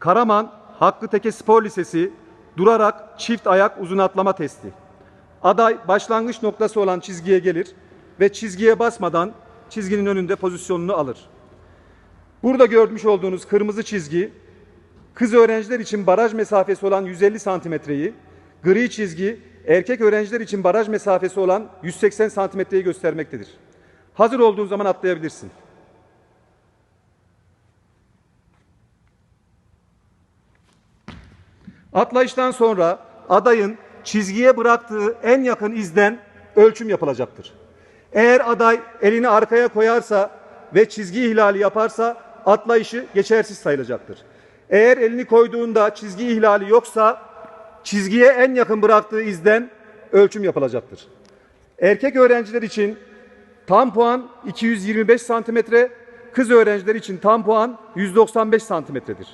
Karaman Hakkı Teke Spor Lisesi durarak çift ayak uzun atlama testi. Aday başlangıç noktası olan çizgiye gelir ve çizgiye basmadan çizginin önünde pozisyonunu alır. Burada görmüş olduğunuz kırmızı çizgi kız öğrenciler için baraj mesafesi olan 150 santimetreyi, gri çizgi erkek öğrenciler için baraj mesafesi olan 180 santimetreyi göstermektedir. Hazır olduğun zaman atlayabilirsin. Atlayıştan sonra adayın çizgiye bıraktığı en yakın izden ölçüm yapılacaktır. Eğer aday elini arkaya koyarsa ve çizgi ihlali yaparsa atlayışı geçersiz sayılacaktır. Eğer elini koyduğunda çizgi ihlali yoksa çizgiye en yakın bıraktığı izden ölçüm yapılacaktır. Erkek öğrenciler için tam puan 225 santimetre, kız öğrenciler için tam puan 195 santimetredir.